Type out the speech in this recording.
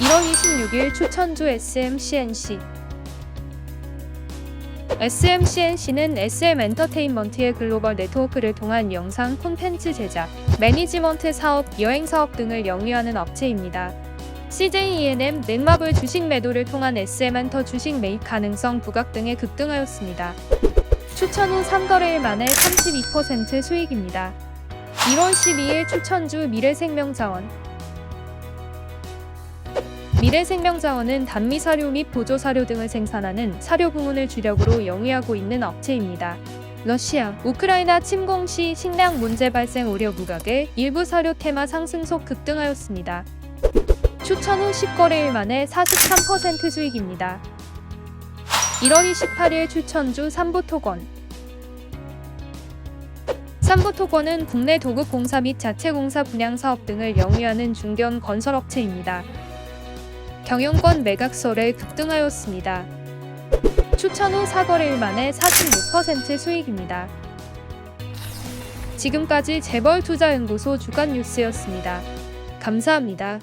(1월 26일) 추천주 SMCNC SMCNC는 SM 엔터테인먼트의 글로벌 네트워크를 통한 영상 콘텐츠 제작, 매니지먼트 사업, 여행 사업 등을 영위하는 업체입니다. CJENM, 넷마블 주식 매도를 통한 SM 엔터 주식 매입 가능성 부각 등에 급등하였습니다. 추천 후 3거래일 만에 32% 수익입니다. 1월 12일 추천주 미래생명자원 미래생명자원은 단미사료 및 보조사료 등을 생산하는 사료 부문을 주력으로 영위하고 있는 업체입니다. 러시아, 우크라이나 침공 시 식량 문제 발생 우려 부각에 일부 사료 테마 상승 속 급등하였습니다. 추천 후 10거래일 만에 43% 수익입니다. 1월 28일 추천주 삼부토건 삼부토건은 국내 도급공사 및 자체공사 분양사업 등을 영위하는 중견 건설업체입니다. 경영권 매각설에 급등하였습니다. 추천 후 4거래일 만에 46% 수익입니다. 지금까지 재벌투자연구소 주간 뉴스였습니다. 감사합니다.